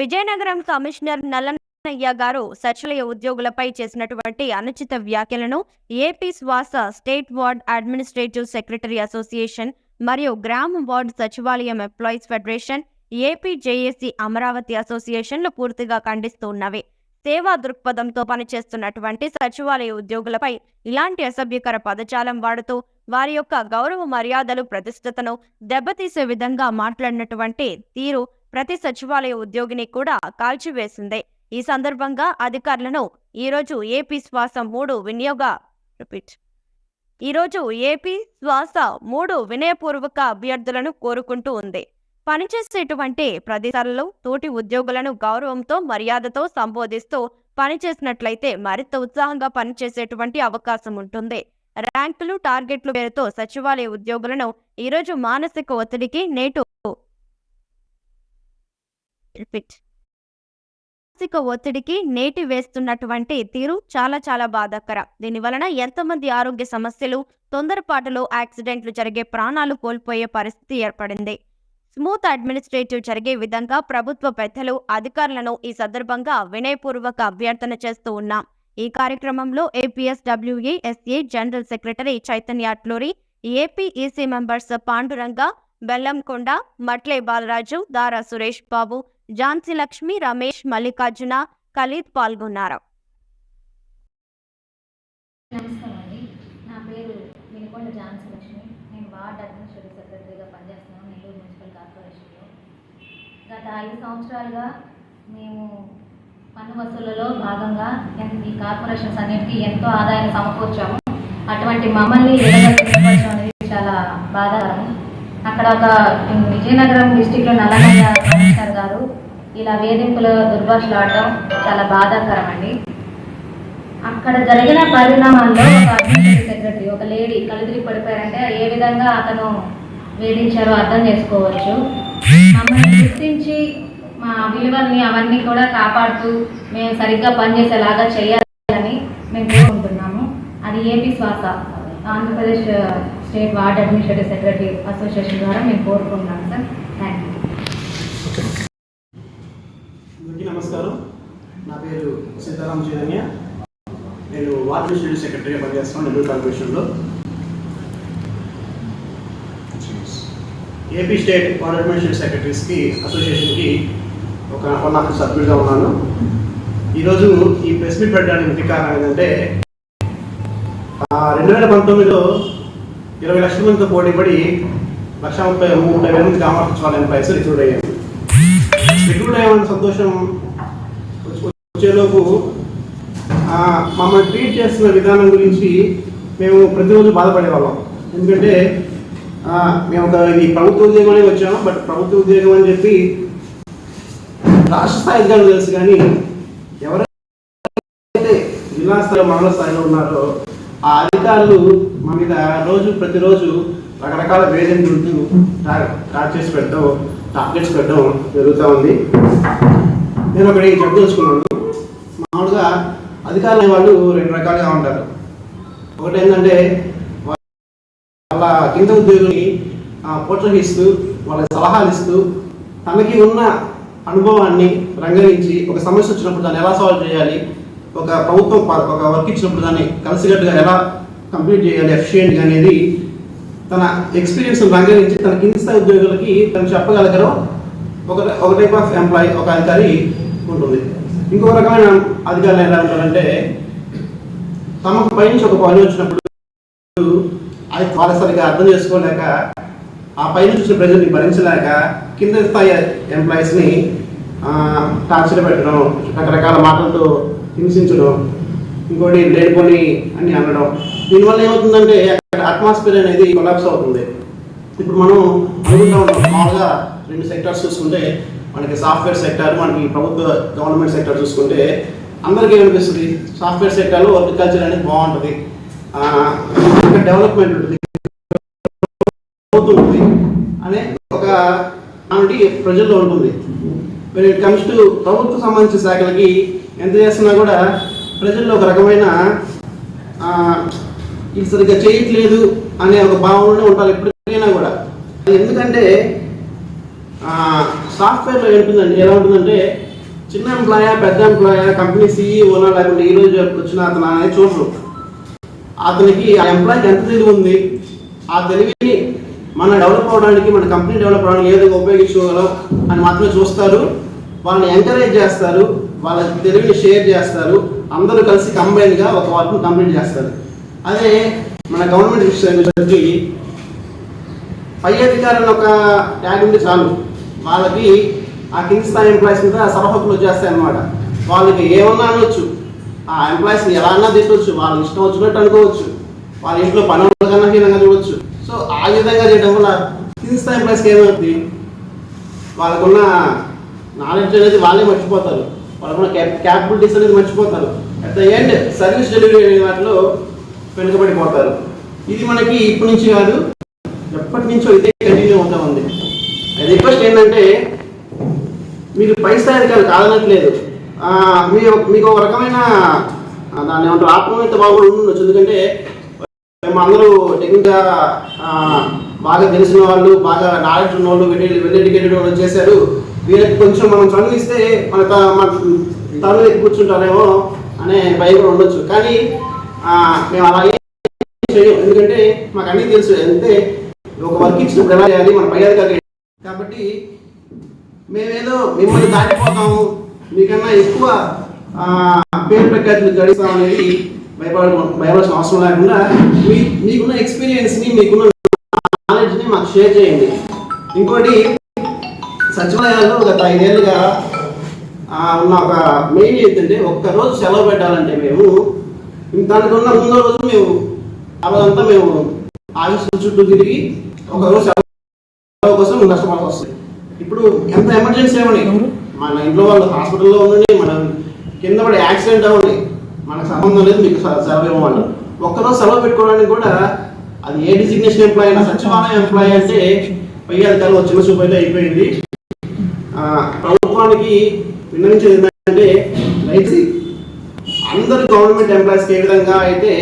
Vizianagaram commissioner Nallanayya గారు సచివాలయ ఉద్యోగులపై చేసినటువంటి అనుచిత వ్యాఖ్యలను AP Swasa state ward administrative secretary association మరియు గ్రామ వార్డ్ సచివాలయం employees federation AP JAC Amaravati అసోసియేషన్లు పూర్తిగా ఖండిస్తున్నవి సేవా దృక్పథంతో పనిచేస్తున్నటువంటి సచివాలయ ఉద్యోగులపై ఇలాంటి అసభ్యకర పదజాలం వాడుతూ వారి యొక్క గౌరవ మర్యాదలు ప్రతిష్టతను దెబ్బతీసే విధంగా మాట్లాడినటువంటి తీరు ప్రతి సచివాలయ ఉద్యోగిని కూడా కాల్చివేసింది. ఈ సందర్భంగా అధికారులను ఈరోజు ఏపీ శ్వాస మూడు వినియోగ రిపీట్. ఈరోజు ఏపీ శ్వాస మూడు వినయపూర్వక అభ్యర్థులను కోరుకుంటూ ఉంది. పనిచేసేటువంటి ప్రదేశాలలో తోటి ఉద్యోగులను గౌరవంతో మర్యాదతో సంబోధిస్తూ పనిచేసినట్లయితే మరింత ఉత్సాహంగా పనిచేసేటువంటి అవకాశం ఉంటుంది. ర్యాంకులు టార్గెట్లు పేరుతో సచివాలయ ఉద్యోగులను ఈరోజు మానసిక ఒత్తిడికి నేటు రిపీట్ మానసిక ఒత్తిడికి నేటి వేస్తున్నటువంటి తీరు చాలా చాలా బాధాకరం. దీని వలన ఎంతమంది ఆరోగ్య సమస్యలు తొందరపాటులో యాక్సిడెంట్లు జరిగే ప్రాణాలు కోల్పోయే పరిస్థితి ఏర్పడింది. స్మూత్ అడ్మినిస్ట్రేటివ్ జరిగే విధంగా ప్రభుత్వ పెద్దలు అధికారులను ఈ సందర్భంగా వినయపూర్వక అభ్యర్థన చేస్తూ ఉన్నాం. ఈ కార్యక్రమంలో APS WA SA general secretary Chaitanya Atluri AP EC members Panduranga Bellamkonda Matle Balaraju Dara Suresh Babu Jhansi Lakshmi Ramesh Mallikarjuna Khalid పాల్గొన్నారు. నమస్కారం నా పేరు వినుకొండ ఝాన్సీ లక్ష్మి. నేను వార్డ్ అడ్మినిస్ట్రేటివ్ సెక్రటరీగా పనిచేస్తున్నాను నెల్లూరు మున్సిపల్ కార్పొరేషన్లో. గత ఐదు సంవత్సరాలుగా మేము పన్ను వసూళ్ళలో భాగంగా ఈ కార్పొరేషన్స్ అన్నిటికీ ఎంతో ఆదాయం సమకూర్చాము. అటువంటి మమ్మల్ని ఎడగట్టడం అనేది చాలా బాధాకరం. అక్కడ ఒక విజయనగరం డిస్టిక్లో నల్లనయ్య కమిషనర్ గారు ఇలా వేధింపుల దుర్భాషలాడటం చాలా బాధాకరం అండి అక్కడ జరిగిన పరిణామాల్లో ఒక సెక్రటరీ ఒక లేడీ కలిదిరి పడిపోయారంటే ఏ విధంగా అతను వేధించారో అర్థం చేసుకోవచ్చు. మమ్మల్ని గుర్తించి మా విలువల్ని అవన్నీ కూడా కాపాడుతూ మేము సరిగ్గా పనిచేసేలాగా చేయాలని మేము కోరుకుంటున్నాము. అది AP Swasa. Andhra Pradesh state ward administrative secretary association ద్వారా మేము కోరుకుంటున్నాము సార్. థ్యాంక్ యూ అందరికీ నమస్కారం నా పేరు సీతారాం చైతన్య. నేను వార్డ్ అడ్మినిస్ట్రేటివ్ సెక్రటరీగా పనిచేస్తున్నాను నెల్లూరు కార్పొరేషన్లో. ఏపీ స్టేట్ వార్డ్ అడ్మినిస్ట్రేటివ్ సెక్రటరీస్కి అసోసియేషన్కి ఒక వన్ ఆఫ్ సభ్యుడిగా ఉన్నాను. ఈరోజు ఈ ప్రెస్ మీట్ పెట్టడానికి ముఖ్య కారణం ఏంటంటే రెండు వేల పంతొమ్మిదిలో ఇరవై లక్షల మందితో పోటీపడి లక్ష ముప్పై ముప్పై వేల మంది కామర్స్ సచివాలయం ఎంప్లాయీస్ రిక్రూట్ అయ్యాను రిక్రూట్ అయ్యామని సంతోషం వచ్చేలోపు మమ్మల్ని ట్రీట్ చేస్తున్న విధానం గురించి మేము ప్రతిరోజు బాధపడేవాళ్ళం. ఎందుకంటే మేము ఒక ఇది ప్రభుత్వ ఉద్యోగంలోనే వచ్చాము బట్ ప్రభుత్వ ఉద్యోగం అని చెప్పి రాష్ట్ర స్థాయి అధికారులు తెలుసు కానీ ఎవరైతే జిల్లా స్థాయిలో మండల స్థాయిలో ఉన్నారో ఆ అధికారులు మా మీద రోజు ప్రతిరోజు రకరకాల వేధింపులు టార్చ్ చేసి పెట్టడం టార్గెట్స్ పెట్టడం జరుగుతూ ఉంది. నేను ఒకటి చెప్పదలుచుకున్నాను. మామూలుగా అధికారులు అనే వాళ్ళు రెండు రకాలుగా ఉంటారు. ఒకటి ఏంటంటే వాళ్ళ కింద ఉద్యోగులకి ప్రోత్సహిస్తూ వాళ్ళకి సలహాలు ఇస్తూ తనకి ఉన్న అనుభవాన్ని రంగరించి ఒక సమస్య వచ్చినప్పుడు దాన్ని ఎలా సాల్వ్ చేయాలి ఒక ప్రభుత్వం ఒక వర్క్ ఇచ్చినప్పుడు దాన్ని కలిసికట్టుగా ఎలా కంప్లీట్ చేయాలి ఎఫిషియెంట్గా అనేది తన ఎక్స్పీరియన్స్ రంగరించి తన కింది స్థాయి ఉద్యోగులకి తను చెప్పగలగడం ఒక ఒక టైప్ ఆఫ్ ఎంప్లాయీ ఒక అధికారి ఉంటుంది. ఇంకో రకమైన అధికారులు ఎలా ఉంటారంటే తమకు పైనుంచి ఒక పని వచ్చినప్పుడు అది వాళ్ళ అర్థం చేసుకోలేక ఆ పైన చూసిన ప్రజల్ని భరించలేక కింద స్థాయి ఎంప్లాయీస్ని టార్చర్ పెట్టడం రకరకాల మాటలతో హింసించడం ఇంకోటి లేనిపోని అని అనడం. దీనివల్ల ఏమవుతుందంటే అక్కడ అట్మాస్ఫియర్ అనేది కొలాప్స్ అవుతుంది. ఇప్పుడు మనం అనుకుంటా ఉంటాం మామూలుగా రెండు సెక్టార్స్ చూసుకుంటే మనకి సాఫ్ట్వేర్ సెక్టార్ మనకి ప్రభుత్వ గవర్నమెంట్ సెక్టార్ చూసుకుంటే అందరికీ ఏమనిపిస్తుంది? సాఫ్ట్వేర్ సెక్టార్లో అగ్రికల్చర్ అనేది బాగుంటుంది. డెవలప్మెంట్ ఉంటుంది. అనే ఒక ఆమెటి ప్రజల్లో ఉంటుంది. మరి ఇట్ కమ్స్ టు ప్రభుత్వ సంబంధించిన శాఖలకి ఎంత చేస్తున్నా కూడా ప్రజల్లో ఒక రకమైన ఇది సరిగ్గా చేయట్లేదు అనే ఒక భావనలో ఉంటారు ఎప్పటికైనా కూడా. అది ఎందుకంటే సాఫ్ట్వేర్లో ఏంటుందండి ఎలా ఉంటుందంటే చిన్న ఎంప్లాయా పెద్ద ఎంప్లాయా కంపెనీ సీఈఓనా లేకుంటే ఈ రోజు వచ్చిన అతను అనేది చూడరు. అతనికి ఆ ఎంప్లాయీకి ఎంత తెలివి ఉంది? ఆ తెలివిని మన డెవలప్ అవడానికి మన కంపెనీ డెవలప్ అవడానికి ఏ విధంగా ఉపయోగించుకోగలం అని మాత్రమే చూస్తారు. వాళ్ళని ఎంకరేజ్ చేస్తారు. వాళ్ళ తెలివిని షేర్ చేస్తారు. అందరూ కలిసి కంబైన్గా ఒక వర్క్ను కంప్లీట్ చేస్తారు. అదే మన గవర్నమెంట్ విషయానికి పై అధికారులు ఒక ట్యాగ్ ఉంటే చాలు. వాళ్ళకి ఆ కింది స్థాయి ఎంప్లాయీస్ మీద సలహకులు వచ్చేస్తాయి అనమాట వాళ్ళకి ఏమన్నా అనొచ్చు. ఆ ఎంప్లాయీస్ని ఎలా అన్నా తిట్టవచ్చు వాళ్ళకి ఇష్టం వచ్చినట్టు అనుకోవచ్చు. వాళ్ళ ఇంట్లో పని కన్నా హీనంగా చూడవచ్చు సో ఆ విధంగా చేయడం వల్ల కింది స్థాయి ఎంప్లాయీస్కి ఏమవుతుంది వాళ్ళకున్న నాలెడ్జ్ అనేది వాళ్ళే మర్చిపోతారు. వాళ్ళకున్న క్యాపబిలిటీస్ అనేది మర్చిపోతారు. At the end service delivery అనే వాటిలో వెనుకబడిపోతారు. ఇది మనకి ఇప్పటి నుంచి కాదు ఎప్పటి నుంచో ఇదే కంటిన్యూ అవుతా ఉంది. రిక్వెస్ట్ ఏంటంటే మీరు పై స్థాయి అధికారులు కాదనట్లేదు. మీ మీకు ఒక రకమైన దాని ఏమంటారు ఆత్మీయత బాగా ఉండొచ్చు ఎందుకంటే మేము అందరూ టెక్నిక్గా బాగా తెలిసిన వాళ్ళు బాగా నాలెడ్జ్ ఉన్న వాళ్ళు వెల్ వెల్ ఎడ్యుకేటెడ్ వాళ్ళు చేశారు. వీళ్ళకి కొంచెం మనం చదివిస్తే మన త- మన తను కూర్చుంటారేమో అనే భయం కూడా ఉండొచ్చు. కానీ మేము అలాగే చేయం ఎందుకంటే మాకు అన్నీ తెలుసు. అంటే ఒక వర్క్ ఇచ్చినప్పుడు ఎలా చేయాలి మన పై అధికారులు కాబట్టి మేమేదో మిమ్మల్ని దాటిపోతాము. మీకన్నా ఎక్కువ పేరు ప్రఖ్యాతులు గడిస్తాం అనేది భయపడ భయపడాల్సిన అవసరం లేకుండా మీ మీకున్న ఎక్స్పీరియన్స్ని మీకున్న నాలెడ్జ్ని మాకు షేర్ చేయండి. ఇంకోటి సచివాలయాల్లో గత ఐదేళ్ళుగా ఉన్న ఒక మెయిన్ ఏంటంటే ఒక్క రోజు సెలవు పెట్టాలంటే మేము దానికి ఉన్న ముందో రోజు మేము అవంతా మేము ఆఫీసుల చుట్టూ తిరిగి ఒకరోజు సెలవు కోసం కష్టపడాల్సి వస్తుంది ఇప్పుడు ఎంత ఎమర్జెన్సీ అవ్వండి మన ఇంట్లో వాళ్ళు హాస్పిటల్లో ఉండండి మన కింద పడి యాక్సిడెంట్ అవ్వండి మనకు సంబంధం లేదు మీకు సెలవు ఇవ్వమని. ఒక్కరోజు సెలవు పెట్టుకోవడానికి కూడా అది ఏ డిసిగ్నేషన్ ఎంప్లాయీ అయినా సచివాలయం ఎంప్లాయీ అంటే పై అధికారులు వచ్చిన చూపు అయితే అయిపోయింది. ఆ, ప్రభుత్వానికి విన్నవించేది ఏంటంటే దయచేసి అందరు గవర్నమెంట్ ఎంప్లాయీస్కి ఏ విధంగా అయితే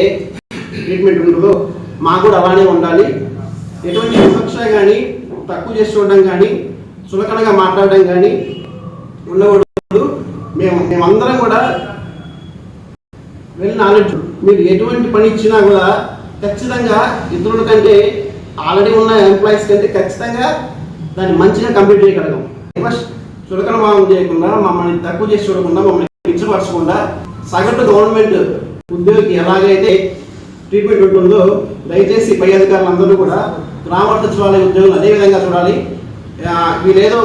ట్రీట్మెంట్ ఉంటుందో మాకు కూడా అలానే ఉండాలి. ఎటువంటి వివక్ష కానీ తక్కువ చేసి చూడడం కానీ చులకనగా మాట్లాడడం కానీ ఉండకూడదు. మేము మేమందరం కూడా వెళ్ళిన నాలెడ్జ్ మీరు ఎటువంటి పని ఇచ్చినా కూడా ఖచ్చితంగా ఇతరుల కంటే ఆల్రెడీ ఉన్న ఎంప్లాయీస్ కంటే ఖచ్చితంగా దాన్ని మంచిగా కంప్లీట్ చేయగలగం. చులకన భావం చేయకుండా మమ్మల్ని తక్కువ చేసి చూడకుండా మమ్మల్ని పిచ్చపరచకుండా సగటు గవర్నమెంట్ ఉద్యోగి ఎలాగైతే ట్రీట్మెంట్ ఉంటుందో దయచేసి పై అధికారులందరూ కూడా గ్రామ సచివాలయ ఉద్యోగులు అదే విధంగా చూడాలి. వీళ్ళేదో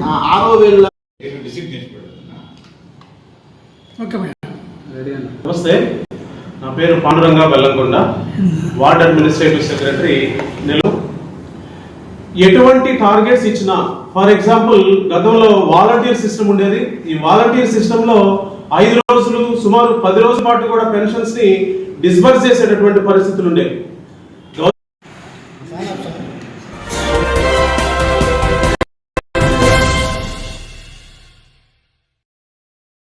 ఆ, ఆరో వేల నమస్తే. నా పేరు Panduranga Bellamkonda ward administrative secretary Nellore. ఎటువంటి టార్గెట్స్ ఇచ్చినా ఫర్ ఎగ్జాంపుల్ గతంలో వాలంటీర్ సిస్టమ్ ఉండేది. ఈ వాలంటీర్ సిస్టమ్లో ఐదు రోజులు సుమారు పది రోజుల పాటు కూడా పెన్షన్స్ని డిస్బర్స్ చేసేటటువంటి పరిస్థితులు ఉండేవి